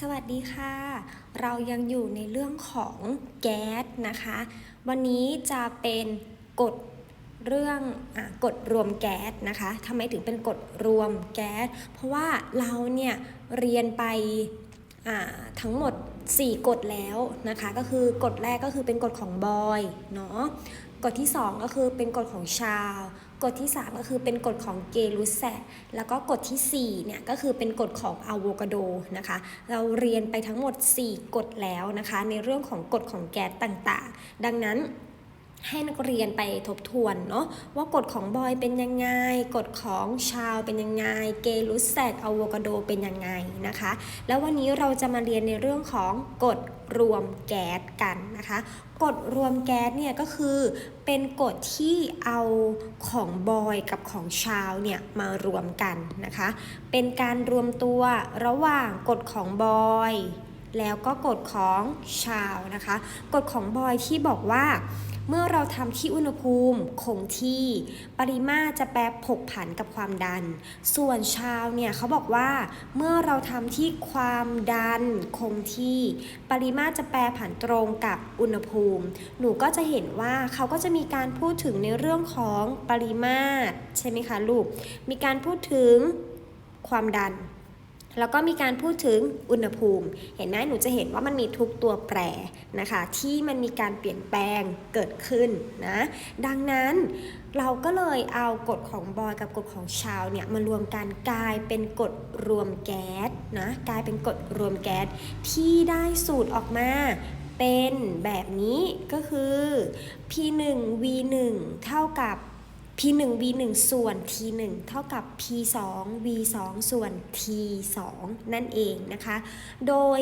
สวัสดีค่ะ เรายังอยู่ในเรื่องของแก๊สนะคะ วันนี้จะเป็นกฎเรื่องอกฎรวมแก๊สนะคะทำไมถึงเป็นกฎรวมแก๊ส เพราะว่าเราเนี่ยเรียนไปทั้งหมด 4 กฎแล้วนะคะ ก็คือกฎแรกก็คือเป็นกฎของบอยเนาะ กฎที่ 2 ก็คือเป็นกฎของชาว กฎที่ 3 ก็คือเป็นกฎของเกลุสแซแล้วก็กฎที่4เนี่ยก็คือเป็นกฎของอะโวคาโดนะคะ เราเรียนไปทั้งหมด 4 กฎแล้วนะคะ ในเรื่องของกฎของแก๊สต่างๆ ดังนั้น ให้นักเรียนไปทบทวนเนาะว่ากฎของบอยเป็นยังไง กฎของชาวเป็นยังไง เกลุสแซกอะโวคาโดเป็นยังไงนะคะ แล้ววันนี้เราจะมาเรียนในเรื่องของกฎรวมแก๊สกันนะคะกฎรวมแก๊สเนี่ยก็คือเป็นกฎที่เอาของบอยกับของชาวเนี่ยมารวมกันนะคะ เป็นการรวมตัวระหว่างกฎของบอยแล้วก็กฎของชาวนะคะ กฎของบอยที่บอกว่า เมื่อเราทำที่อุณหภูมิคงที่ ปริมาตรจะแปรผกผันกับความดัน ส่วนชาวเนี่ยเขาบอกว่า เมื่อเราทำที่ความดันคงที่ ปริมาตรจะแปรผันตรงกับอุณหภูมิ หนูก็จะเห็นว่าเขาก็จะมีการพูดถึงในเรื่องของปริมาตร ใช่ไหมคะลูก มีการพูดถึงความดัน แล้วก็มีการพูดถึงอุณหภูมิ เห็นไหมหนูจะเห็นว่ามันมีทุกตัวแปรนะคะ ที่มันมีการเปลี่ยนแปลงเกิดขึ้นนะ ดังนั้นเราก็เลยเอากฎของบอยกับกฎของชาวเนี่ยมารวมกันกลายเป็นกฎรวมแก๊สนะกลายเป็นกฎรวมแก๊สที่ได้สูตรออกมาเป็นแบบนี้ก็คือ P1 V1 เท่ากับ P1 V1 ส่วน T1 เท่ากับ P2 V2 ส่วน T2 นั่นเองนะคะ โดย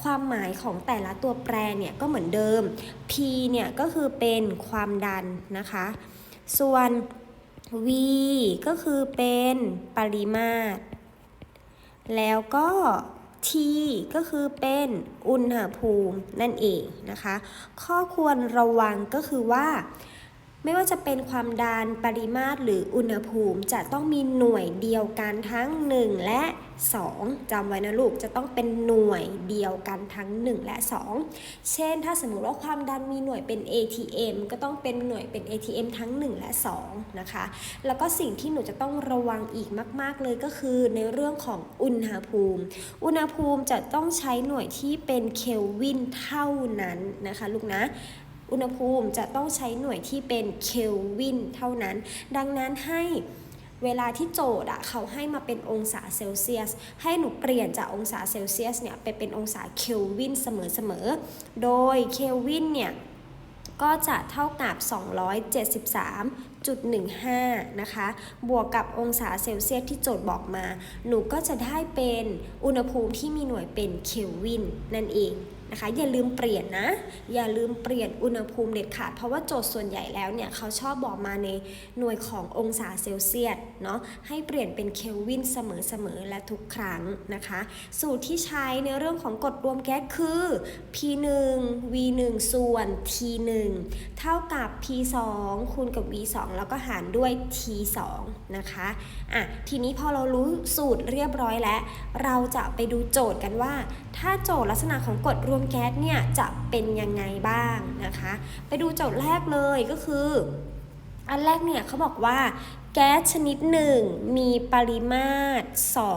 ความหมายของแต่ละตัวแปรเนี่ยก็เหมือนเดิม P เนี่ยก็คือเป็นความดันนะคะ ส่วน V ก็คือเป็นปริมาตร แล้วก็ T ก็คือเป็นอุณหภูมินั่นเองนะคะ ข้อควรระวังก็คือว่า ไม่ว่าจะเป็นความดันปริมาตรหรืออุณหภูมิจะต้องมีหน่วยเดียวกันทั้ง 1 และ 2จำไว้นะลูกจะต้องเป็นหน่วยเดียวกันทั้ง 1 และ 2 เช่น ถ้าสมมุติว่าความดันมีหน่วยเป็น ATM ก็ต้องเป็นหน่วยเป็น ATM ทั้ง 1 และ 2 นะคะ แล้วก็สิ่งที่หนูจะต้องระวังอีกมาก ๆ เลยก็คือในเรื่องของอุณหภูมิ อุณหภูมิจะต้องใช้หน่วยที่เป็นเคลวินเท่านั้นนะคะลูกนะ อุณหภูมิจะต้องใช้หน่วยที่เป็นเคลวินเท่านั้น ดังนั้นให้เวลาที่โจทย์อะเขาให้มาเป็นองศาเซลเซียส ให้หนูเปลี่ยนจากองศาเซลเซียสเนี่ยไปเป็นองศาเคลวินเสมอๆ โดยเคลวินเนี่ยก็จะเท่ากับ 273.15 นะคะ บวกกับองศาเซลเซียสที่โจทย์บอกมา หนูก็จะได้เป็นอุณหภูมิที่มีหน่วยเป็นเคลวินนั่นเอง นะคะ อย่าลืมเปลี่ยนนะ อย่าลืมเปลี่ยนอุณหภูมิเด็ดขาดเพราะว่าโจทย์ส่วนใหญ่แล้วเนี่ยเขาชอบบอกมาในหน่วยขององศาเซลเซียสเนาะให้เปลี่ยนเป็นเคลวินเสมอๆและทุกครั้งนะคะ สูตรที่ใช้ในเรื่องของกฎรวมแก๊สคือ P1 V1 ส่วน T1 เท่ากับ P2 คูณกับ V2 แล้วก็หารด้วย T2 นะคะอะทีนี้พอเรารู้สูตรเรียบร้อยแล้ว เราจะไปดูโจทย์กันว่า ถ้าโจทย์ลักษณะของกฎรวมแก๊สเนี่ยจะเป็นยังไงบ้างนะคะ ไปดูโจทย์แรกเลยก็คือ อันแรกเนี่ยเขาบอกว่า แก๊สชนิดหนึ่งมีปริมาตร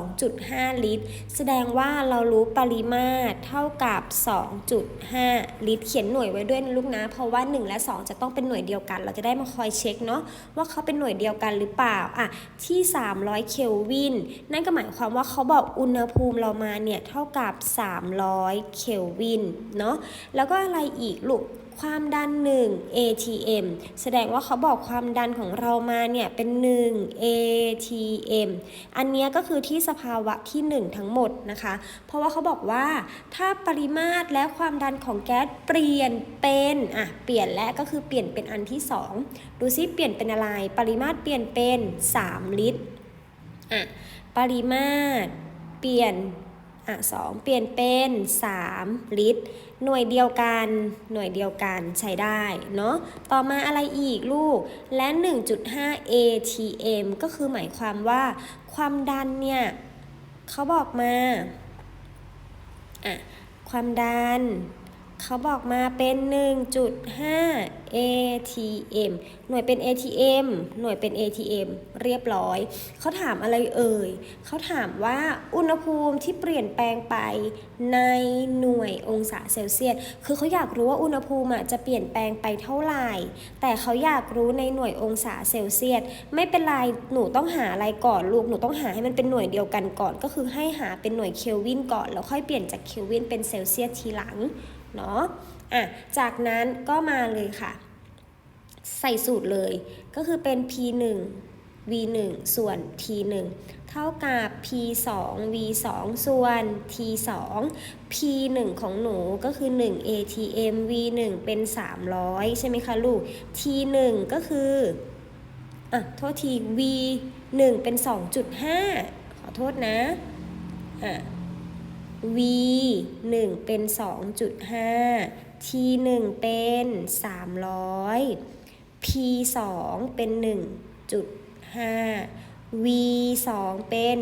2.5 ลิตร แสดงว่าเรารู้ปริมาตรเท่ากับ 2.5 ลิตร เขียนหน่วยไว้ด้วยนะลูกนะ เพราะว่า 1 และ 2 จะต้องเป็นหน่วยเดียวกัน เราจะได้มาคอยเช็คเนาะว่าเขาเป็นหน่วยเดียวกันหรือเปล่าอะที่ 300 เคลวิน นั่นก็หมายความว่าเขาบอกอุณหภูมิเรามาเนี่ยเท่ากับ 300 เคลวินเนาะแล้วก็อะไรอีกลูก ความดัน 1 ATM แสดงว่าเขาบอกความดันของเรามาเนี่ยเป็น 1 ATM อันนี้ก็คือที่สภาวะที่ 1 ทั้งหมดนะคะ เพราะว่าเขาบอกว่าถ้าปริมาตรและความดันของแก๊สเปลี่ยนเป็นอะเปลี่ยนและก็คือเปลี่ยนเป็นอันที่ 2 ดูซิเปลี่ยนเป็นอะไร ปริมาตรเปลี่ยนเป็น 3 ลิตรอะปริมาตรเปลี่ยนอะสองเปลี่ยนเป็น 3 ลิตร หน่วยเดียวกัน หน่วยเดียวกันใช้ได้เนาะ ต่อมาอะไรอีกลูก และ 1.5 ATM ก็คือหมายความว่า ความดันเนี่ยเขาบอกมา อะ ความดัน เขาบอกมาเป็น 1.5 atm หน่วยเป็น atm หน่วยเป็น atm เรียบร้อย เขาถามอะไรเอ่ย เขาถามว่าอุณหภูมิที่เปลี่ยนแปลงไปในหน่วยองศาเซลเซียส คือเขาอยากรู้ว่าอุณหภูมิจะเปลี่ยนแปลงไปเท่าไหร่ แต่เขาอยากรู้ในหน่วยองศาเซลเซียส ไม่เป็นไร หนูต้องหาอะไรก่อนลูก หนูต้องหาให้มันเป็นหน่วยเดียวกันก่อน ก็คือให้หาเป็นหน่วยเคลวินก่อน แล้วค่อยเปลี่ยนจากเคลวินเป็นเซลเซียสทีหลัง เนาะอะจากนั้นก็มาเลยค่ะ ใส่สูตรเลยก็คือเป็น p 1 v 1ส่วน t 1เท่ากับ p 2 v 2ส่วน t 2 p 1ของหนูก็คือ 1 atm v 1เป็น 300 ใช่ไหมคะลูก t 1ก็คืออะโทษที v 1เป็น 2.5 ขอโทษนะอะ v 1 เป็น 2.5 t 1 เป็น 300 p 2 เป็น 1.5 v 2 เป็น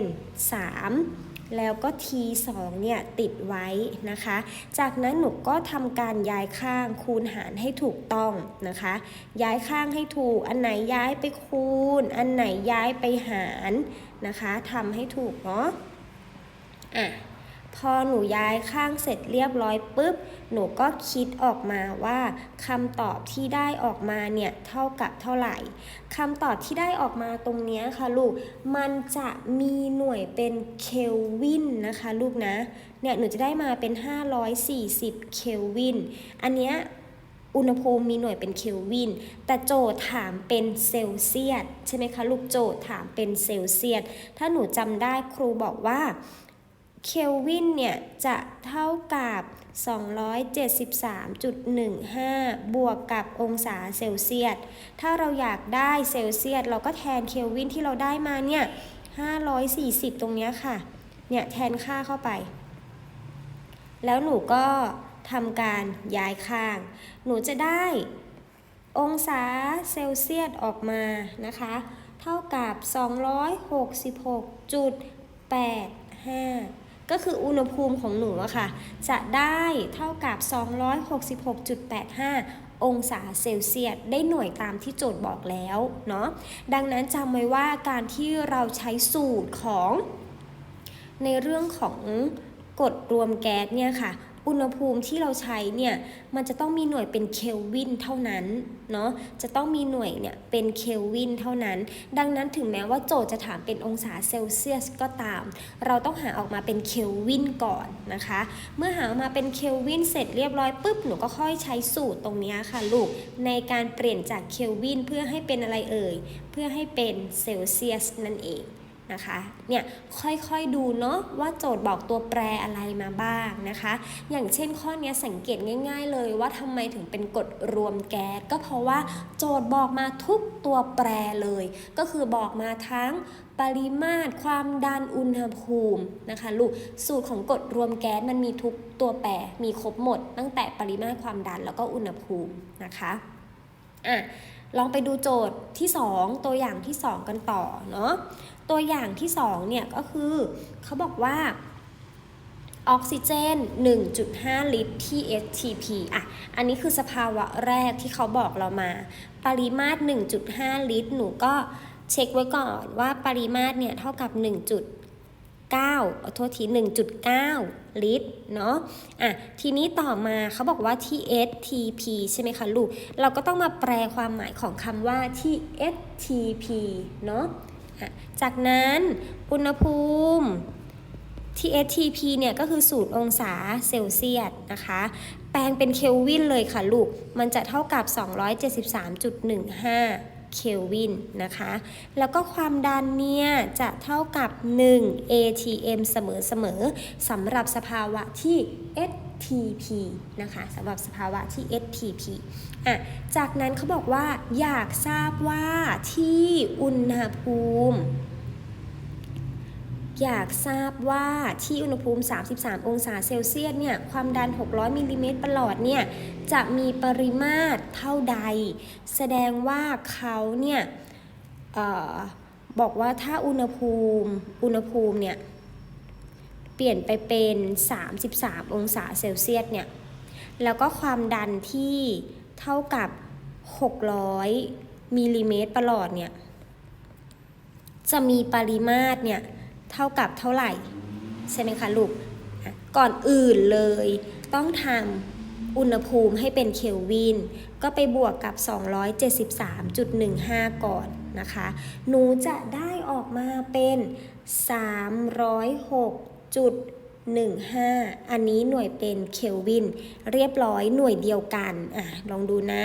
3 แล้วก็ t 2เนี่ยติดไว้นะคะ จากนั้นหนูก็ทำการย้ายข้างคูณหารให้ถูกต้องนะคะ ย้ายข้างให้ถูก อันไหนย้ายไปคูณ อันไหนย้ายไปหารนะคะทำให้ถูกเนาะ อะ พอหนูย้ายข้างเสร็จเรียบร้อยปุ๊บ หนูก็คิดออกมาว่าคำตอบที่ได้ออกมาเนี่ยเท่ากับเท่าไหร่คำตอบที่ได้ออกมาตรงนี้ค่ะลูก มันจะมีหน่วยเป็นเคลวินนะคะลูกนะ เนี่ยหนูจะได้มาเป็น 540 เคลวิน อันเนี้ยอุณหภูมิมีหน่วยเป็นเคลวิน แต่โจทย์ถามเป็นเซลเซียสใช่ไหมคะ ลูกโจทย์ถามเป็นเซลเซียส ถ้าหนูจำได้ครูบอกว่า เคลวินเนี่ย จะเท่ากับ 273.15 บวกกับองศาเซลเซียส ถ้าเราอยากได้เซลเซียส เราก็แทนเคลวินที่เราได้มาเนี่ย 540 ตรงเนี้ยค่ะ เนี่ยแทนค่าเข้าไป แล้วหนูก็ทำการย้ายข้าง หนูจะได้องศาเซลเซียสออกมานะคะ เท่ากับ 266.85 ก็คืออุณหภูมิของหนูอะค่ะ จะได้เท่ากับ 266.85 องศาเซลเซียสได้หน่วยตามที่โจทย์บอกแล้วเนาะดังนั้นจำไว้ว่าการที่เราใช้สูตรของ ในเรื่องของกฎรวมแก๊สเนี่ยค่ะ อุณหภูมิที่เราใช้เนี่ยมันจะต้องมีหน่วยเป็นเคลวินเท่านั้นเนาะจะต้องมีหน่วยเนี่ยเป็นเคลวินเท่านั้น ดังนั้นถึงแม้ว่าโจทย์จะถามเป็นองศาเซลเซียสก็ตาม เราต้องหาออกมาเป็นเคลวินก่อนนะคะ เมื่อหาออกมาเป็นเคลวินเสร็จเรียบร้อยปุ๊บหนูก็ค่อยใช้สูตรตรงนี้ค่ะลูกในการเปลี่ยนจากเคลวินเพื่อให้เป็นอะไรเอ่ยเพื่อให้เป็นเซลเซียสนั่นเอง นะคะ เนี่ยค่อยๆดูเนาะว่าโจทย์บอกตัวแปรอะไรมาบ้างนะคะ อย่างเช่นข้อนี้สังเกตง่าย ๆ เลยว่าทำไมถึงเป็นกฎรวมแก๊สก็เพราะว่าโจทย์บอกมาทุกตัวแปรเลย ก็คือบอกมาทั้งปริมาตรความดันอุณหภูมินะคะลูกสูตรของกฎรวมแก๊สมันมีทุกตัวแปรมีครบหมด ตั้งแต่ปริมาตรความดันแล้วก็อุณหภูมินะคะอะลองไปดูโจทย์ที่ 2 ตัวอย่างที่ 2 กันต่อเนาะ ตัวอย่างที่2เนี่ยก็คือเขาบอกว่าออกซิเจน 1.5 ลิตร TSTP อะ อันนี้คือสภาวะแรกที่เขาบอกเรามา ปริมาตร 1.5 ลิตร หนูก็เช็คไว้ก่อนว่าปริมาตรเนี่ยเท่ากับ 1. 9ขอาโทษที 1.9 ลิตร เนาะอะ ทีนี้ต่อมาเขาบอกว่า TSTP ใช่ไหมคะลูก เราก็ต้องมาแปลความหมายของคำว่า TSTP เนาะ จากนั้นอุณหภูมิ TSTP เนี่ยก็คือ0องศาเซลเซียสนะคะ แปลงเป็นเคลวินเลยค่ะลูก มันจะเท่ากับ 273.15 เคลวินนะคะ แล้วก็ความดันเนี่ยจะเท่ากับ 1 atm เสมอๆสำหรับสภาวะที่ STP นะคะสำหรับสภาวะที่ STP อะจากนั้นเขาบอกว่าอยากทราบว่าที่อุณหภูมิ อยากทราบว่าที่อุณหภูมิ 33 องศาเซลเซียสเนี่ยความดัน 600 มิลลิเมตรประหลอดเนี่ยจะมีปริมาตรเท่าใด แสดงว่าเขาเนี่ยออบอกว่าถ้าอุณหภูมิอุณหภูมิเนี่ย ปปลี่ยนไปเป็น 33 องศาเซลเซียสเนี่ย แล้วก็ความดันที่เท่ากับ 600มิลลิเมตรประหลอดเนี่ย จะมีปริมาตรเนี่ย เท่ากับเท่าไหร่ ใช่ไหมคะลูก ก่อนอื่นเลยต้องทำอุณหภูมิให้เป็นเคลวิน ก็ไปบวกกับ 273.15 ก่อนนะคะ หนูจะได้ออกมาเป็น 306.15 อันนี้หน่วยเป็นเคลวิน เรียบร้อยหน่วยเดียวกันอะลองดูนะ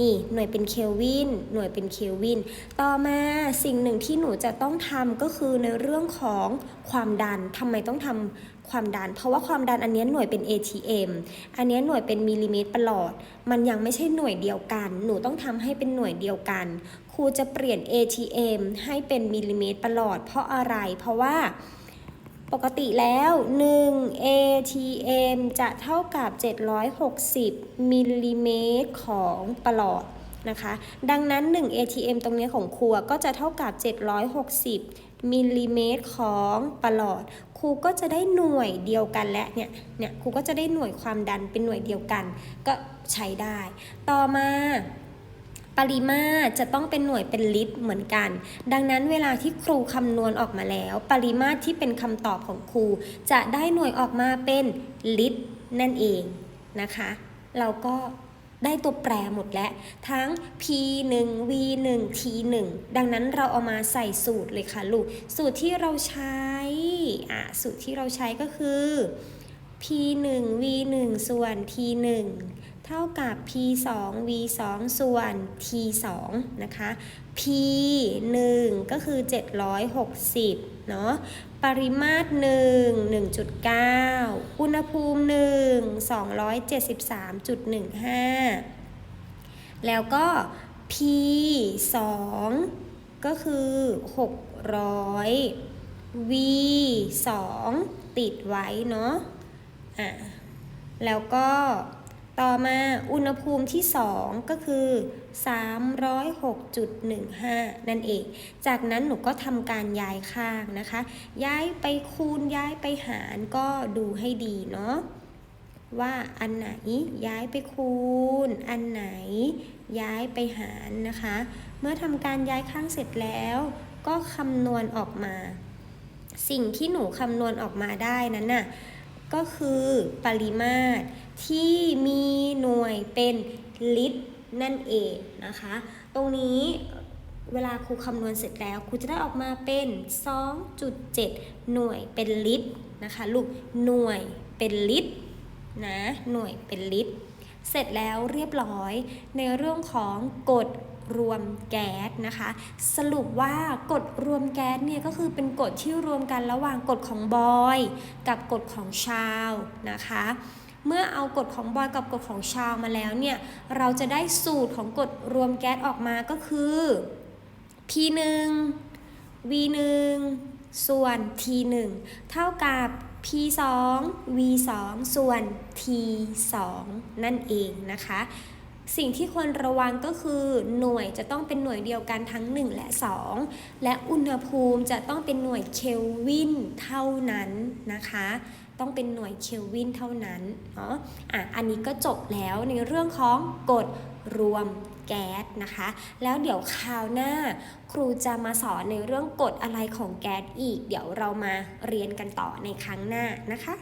นี่หน่วยเป็นเคลวิน หน่วยเป็นเคลวิน ต่อมาสิ่งหนึ่งที่หนูจะต้องทำก็คือในเรื่องของความดันทำไมต้องทำความดัน เพราะว่าความดันอันนี้หน่วยเป็น ATM อันนี้หน่วยเป็นมิลลิเมตรประหลอด มันยังไม่ใช่หน่วยเดียวกัน หนูต้องทำให้เป็นหน่วยเดียวกัน ครูจะเปลี่ยน ATM ให้เป็นมิลลิเมตรประหลอด เพราะอะไร เพราะว่า ปกติแล้ว 1 ATM จะเท่ากับ 760มิลลิเมตรของประหลอดนะคะ ดังนั้น 1 ATM ตรงนี้ของครูก็จะเท่ากับ 760มิลลิเมตรของประหลอด ครูก็จะได้หน่วยเดียวกันและเนี่ย เนี่ย ครูก็จะได้หน่วยความดันเป็นหน่วยเดียวกัน ก็ใช้ได้ ต่อมา ปริมาตรจะต้องเป็นหน่วยเป็นลิตรเหมือนกัน ดังนั้นเวลาที่ครูคำนวณออกมาแล้ว ปริมาตรที่เป็นคำตอบของครู จะได้หน่วยออกมาเป็นลิตรนั่นเองนะคะ เราก็ได้ตัวแปรหมดแล้ว ทั้ง p1 v1 t1 ดังนั้นเราเอามาใส่สูตรเลยค่ะลูก สูตรที่เราใช้อะสูตรที่เราใช้ก็คือ p1 v1 ส่วน t1 เท่ากับ p 2 v 2ส่วน t 2นะคะ p 1ก็คือ 760 เนาะ ปริมาตร 1 1.9 อุณหภูมิ 1 273.15 แล้วก็ p 2ก็คือ 600 v 2ติดไว้เนาะ อะ แล้วก็ ต่อมาอุณหภูมิที่ 2 ก็คือ 306.15 นั่นเอง จากนั้นหนูก็ทำการย้ายข้างนะคะ ย้ายไปคูณย้ายไปหารก็ดูให้ดีเนาะว่าอันไหนย้ายไปคูณ อันไหนย้ายไปหารนะคะ เมื่อทำการย้ายข้างเสร็จแล้ว ก็คำนวณออกมา สิ่งที่หนูคำนวณออกมาได้นั้นน่ะ ก็คือปริมาตรที่มีหน่วยเป็นลิตรนั่นเองนะคะ ตรงนี้เวลาครูคำนวณเสร็จแล้วครูจะได้ออกมาเป็น 2.7 หน่วยเป็นลิตรนะคะลูกหน่วยเป็นลิตรนะหน่วยเป็นลิตร เสร็จแล้วเรียบร้อยในเรื่องของกฎ รวมแก๊สนะคะ สรุปว่ากฎรวมแก๊สเนี่ยก็คือเป็นกฎที่รวมกันระหว่างกฎของบอยกับกฎของชาวนะคะเมื่อเอากฎของบอยกับกฎของชาวมาแล้วเนี่ย เราจะได้สูตรของกฎรวมแก๊สออกมาก็คือ P1 V1 ส่วน T1 เท่ากับ P2 V2 ส่วน T2 นั่นเองนะคะ สิ่งที่ควรระวังก็คือหน่วยจะต้องเป็นหน่วยเดียวกันทั้ง 1 และ 2 และอุณหภูมิจะต้องเป็นหน่วยเคลวินเท่านั้นนะคะ ต้องเป็นหน่วยเคลวินเท่านั้นเนาะอะอันนี้ก็จบแล้วในเรื่องของกฎรวมแก๊สนะคะ แล้วเดี๋ยวคราวหน้า ครูจะมาสอนในเรื่องกฎอะไรของแก๊สอีก เดี๋ยวเรามาเรียนกันต่อในครั้งหน้านะคะ